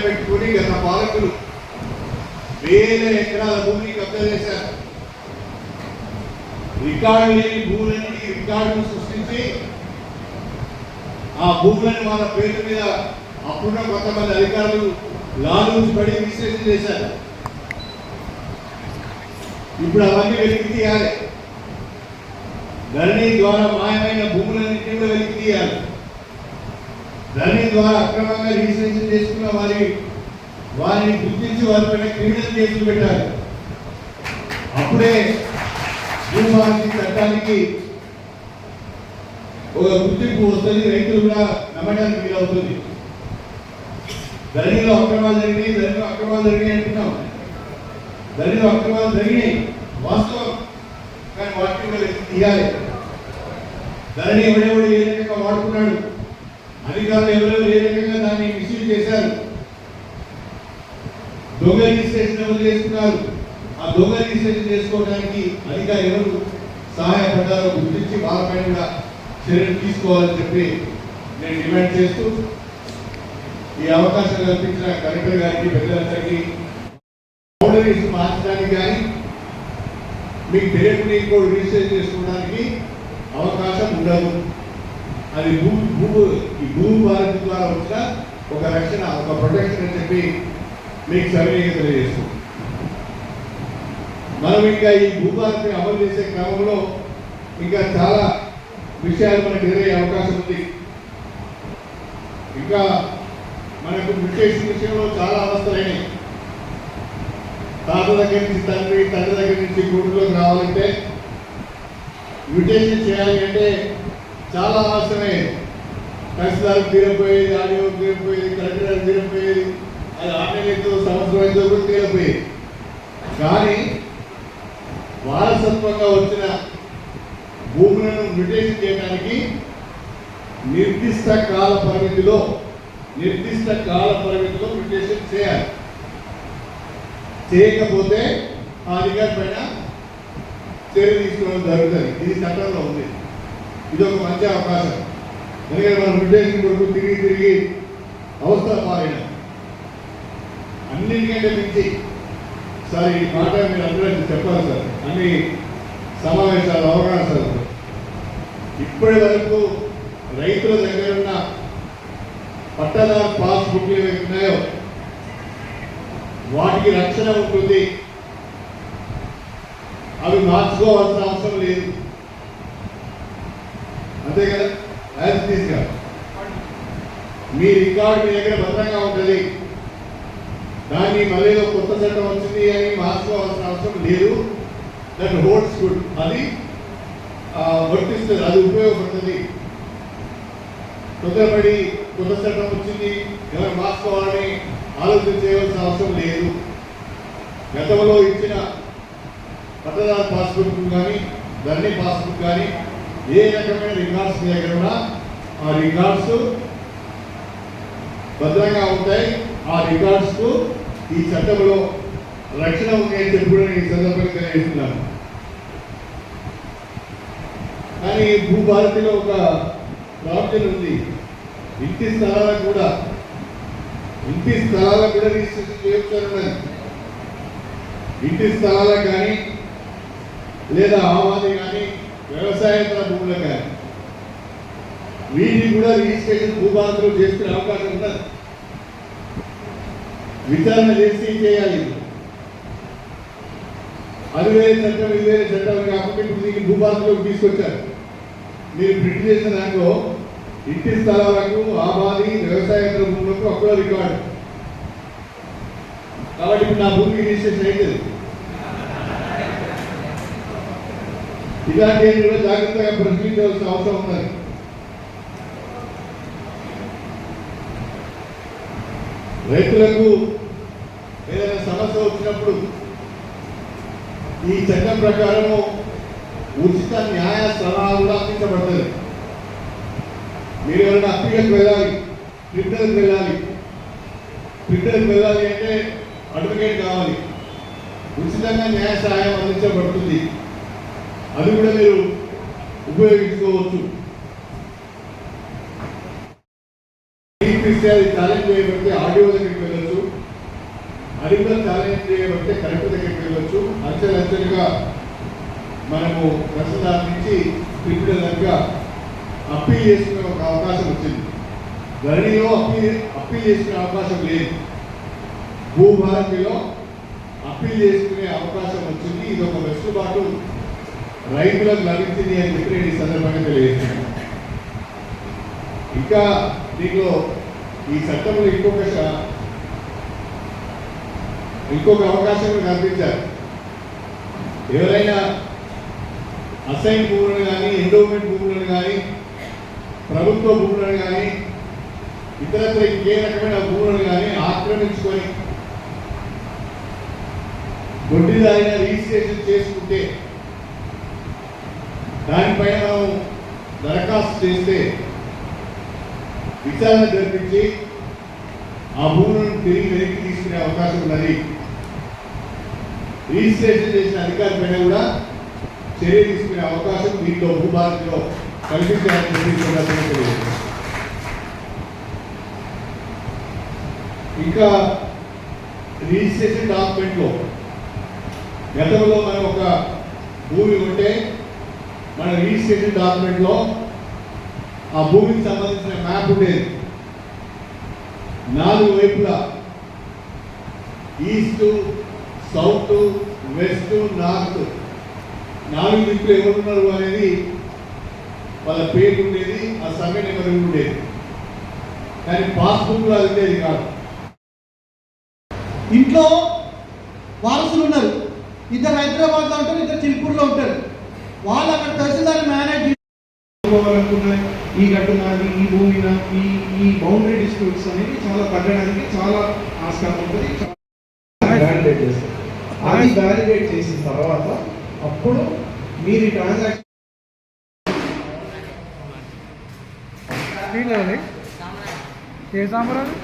పెట్టుకుని గత పాలకులు వేల ఎకరాల భూమిని కబ్జా చేశారు. రికార్డు లేని భూములన్నీ రికార్డును సృష్టించి ఆ భూములను వాళ్ళ పేరు మీద అప్పుడున్న కొంతమంది అధికారులు లాలూచి పడి విశ్లేషణ చేశారు. ఇప్పుడు అవన్నీ వెలికి తీయాలి. ధరణి ద్వారా మాయమైన భూములన్నింటినీ కూడా వెలికి తీయాలి. దాని ద్వారా అక్రమంగా రిజిస్ట్రేషన్ చేసుకున్న వారి వారిని గుర్తించి వారిపైన క్రిమినల్ కేసులు పెట్టాలి. అప్పుడే భూభారతి చట్టానికి ఒక గుర్తింపు వస్తుంది రైతులు కూడా నమ్మడానికి వీలవుతుంది. ధరణిలో అక్రమాలు జరిగినాయి ధరణిలో అక్రమాలు జరిగినాయి అంటున్నాం. ధరణిలో అక్రమాలు జరిగినాయి వాస్తవం. కానీ వాటిని తీయాలి. ధరణి ఎవడెవడు ఏ రకంగా వాడుకున్నాడు? అధికారులు ఎవరెవరు ఏ రకంగా దాన్ని మిస్యూజ్ చేశారు? దొంగ రిజిస్ట్రేషన్ ఎవరు చేసుకున్నారు? ఆ దొంగ రిజిస్ట్రేషన్ చేసుకోవడానికి అధికారులు ఎవరు సహాయపడ్డారో గుర్తించి వాళ్ళపైన కూడా చర్యలు తీసుకోవాలని చెప్పి నేను డిమాండ్ చేస్తూ ఈ అవకాశం కల్పించిన కలెక్టర్ గారికి పెద్దలందరికీ బౌండరీస్ మార్చడానికి కానీ మీకు తెలియకుండా ఇంకో రిజిస్టర్ చేసుకోవడానికి అవకాశం ఉండదు. అది భూ భూ ఈ భూ భారతి ద్వారా వచ్చిన ఒక రక్షణ ఒక ప్రొటెక్షన్ అని చెప్పి మీకు సవినీయంగా తెలియజేస్తుంది. మనం ఇంకా ఈ భూభారతిని అమలు చేసే క్రమంలో ఇంకా చాలా విషయాలు మనకు ఎదురయ్యే అవకాశం ఉంది. ఇంకా మనకు బ్రిటిష్ విషయంలో చాలా అవస్థలైనాయి తాత దగ్గర నుంచి తండ్రి తండ్రి దగ్గర నుంచి గుడిలోకి రావాలంటే మ్యూటేషన్ చేయాలి అంటే చాలా అవసరమే. తహసీల్దార్ తీరపోయేది ఆడియో తీరపోయేది కలెక్టర్ తీరపోయేది అది ఆన్లైన్ అయితే సంవత్సరం అయితే కూడా తీరపోయేది కానీ వారసత్వంగా వచ్చిన భూములను మ్యూటేషన్ చేయడానికి నిర్దిష్ట కాల పరిమితిలో నిర్దిష్ట కాల పరిమితిలో మ్యూటేషన్ చేయాలి. చేయకపోతే ఆ అధికారి పైన చర్య తీసుకోవడం జరుగుతుంది. ఇది చట్టంలో ఉంది. ఇది ఒక మంచి అవకాశం. ఎందుకంటే మనం మ్యూటేషన్ కొరకు తిరిగి తిరిగి అవస్థ పాలైన అన్నింటికంటే మించి సార్ ఈ మాట మీరు అందరూ చెప్పాలి సార్. అన్ని సమావేశాలు అవగాహన సార్ ఇప్పటి వరకు రైతుల దగ్గర ఉన్న పట్టదారు పాస్ బుక్లు ఏవైతే ఉన్నాయో వాటికి రక్షణ ఉంటుంది. అవి మార్చుకోవాల్సిన అవసరం లేదు. అంతే కదా యాజ్ తీసుగా మీ రికార్డు మీ దగ్గర భద్రంగా ఉంటుంది. దాన్ని మళ్ళీ కొత్త చట్టం వచ్చింది అని మార్చుకోవాల్సిన అవసరం లేదు. దట్ హోల్డ్స్ గుడ్ అది వర్తిస్తుంది అది ఉపయోగపడుతుంది. తొందరపడి కొత్త చట్టం వచ్చింది ఎవరు మార్చుకోవాలని ఆలోచన చేయవలసిన అవసరం లేదు. గతంలో ఇచ్చిన పట్టదారు పాస్బుక్ కానీ ధరణి పాస్బుక్ కానీ ఏ రకమైన రికార్డ్స్ మీ దగ్గర ఉన్నా ఆ రికార్డ్స్ భద్రంగా ఉంటాయి. ఆ రికార్డ్స్ ఈ చట్టంలో రక్షణ ఉన్నాయని చెప్పి కూడా నేను ఈ సందర్భంగా తెలియజేస్తున్నాను. కానీ భూభారతిలో ఒక ప్రాబ్లం ఉంది. ఇంటి స్థలాలకు కూడా ఇంటి స్థలాలకు కూడా రిజిస్ట్రేషన్ చేయించారు ఇంటి స్థలాలకు కానీ లేదా ఆవాది కానీ వ్యవసాయేతర భూములు కానీ వీటిని కూడా రిజిస్ట్రేషన్ భూభారతిలో చేసుకునే అవకాశం ఉండదు విచారణ చేసి చేయాలి. అది వేరే చట్టం ఇది వేరే చట్టం కాకుండా ఇప్పుడు దీనికి భూభారతిలోకి తీసుకొచ్చారు. మీరు ప్రింట్ చేసిన దాంట్లో ఇంటి స్థలాలకు ఆబాది వ్యవసాయేతర భూములకు అప్పుడే రికార్డు. కాబట్టి ఇప్పుడు నా భూమికి రిజిస్ట్రేషన్ అయితే ఇలాంటి కూడా జాగ్రత్తగా ప్రశ్నించవలసిన అవసరం ఉన్నది. రైతులకు ఏదైనా సమస్య వచ్చినప్పుడు ఈ చట్టం ప్రకారము ఉచిత న్యాయ సలహా కూడా అందించబడుతుంది మీరు ఎవరైనా అప్పీలకు వెళ్ళాలి ట్రిబ్యునల్కి వెళ్ళాలి ట్రిబ్యునల్కి వెళ్ళాలి అంటే అడ్వకేట్ కావాలి. ఉచితంగా న్యాయ సహాయం అందించబడుతుంది. అది కూడా మీరు ఉపయోగించుకోవచ్చు. ఇస్తే అది ఛాలెంజ్ చేయబడితే ఆడియో దగ్గరికి వెళ్ళొచ్చు. అది కూడా ఛాలెంజ్ చేయబడితే కలెక్టర్ దగ్గరికి వెళ్ళొచ్చు. అంచెలు అంచెలుగా మనము తహసీల్దార్ నుంచి ట్రిబ్యునల్ దాకా అప్పీల్ చేసుకునే ఒక అవకాశం వచ్చింది. ధరణిలో అప్పీల్ అప్పీల్ చేసుకునే అవకాశం లేదు. భూభారతిలో అప్పీల్ చేసుకునే అవకాశం వచ్చింది. ఇది ఒక వెసులుబాటు రైతులకు లభించింది అని చెప్పి నేను ఈ సందర్భంగా తెలియజేస్తున్నాను. ఇంకా దీంట్లో ఈ చట్టంలో ఇంకొక ఇంకొక అవకాశం కల్పించారు. ఎవరైనా అసైన్ భూములను కానీ ఎండోమెంట్ భూములను కానీ ప్రభుత్వ భూములను కానీ ఇతరత్ర ఇంకే రకమైన భూములను కానీ ఆక్రమించుకొని గొడ్డిదారిన రిజిస్ట్రేషన్ చేసుకుంటే దానిపైన మనం దరఖాస్తు చేస్తే విచారణ జరిపించి ఆ భూములను తిరిగి వెనక్కి తీసుకునే అవకాశం ఉన్నది. రిజిస్ట్రేషన్ చేసిన అధికారి పైన కూడా చర్య తీసుకునే అవకాశం దీంట్లో భూభారతిలో కల్పించాలని ఇంకా రిజిస్ట్రేషన్ డాక్యుమెంట్లో గతంలో మనం ఒక భూమి ఉంటే మన రిజిస్ట్రేషన్ డాక్యుమెంట్లో ఆ భూమికి సంబంధించిన మ్యాప్ ఉండేది. నాలుగు వైపులా ఈస్ట్ సౌత్ వెస్ట్ నార్త్ నాలుగు దిక్కులు ఎవరున్నారు అనేది వాళ్ళ పేరు ఉండేది ఆ సర్వే నెంబర్ ఉండేది. కానీ పాస్బుక్లో అది ఉండేది కాదు. ఇంట్లో వారసులు ఉన్నారు. ఇద్దరు హైదరాబాద్లో ఉంటారు ఇద్దరు చిల్పూర్లో ఉంటారు. వాళ్ళు అక్కడ తహసీల్దార్ మేనేజ్ చేసుకోవాలనుకున్న ఈ గట్టు నాది ఈ భూమి నా ఈ ఈ బౌండరీ డిస్ప్యూట్స్ అనేవి చాలా తగ్గడానికి చాలా ఆస్కారం ఉంటుంది. వ్యాలిడేట్ చేస్తారు అది వ్యాలిడేట్ చేసిన తర్వాత అప్పుడు మీరు ఈ ట్రాన్సాక్షన్ ఏ సాంబార్ అది?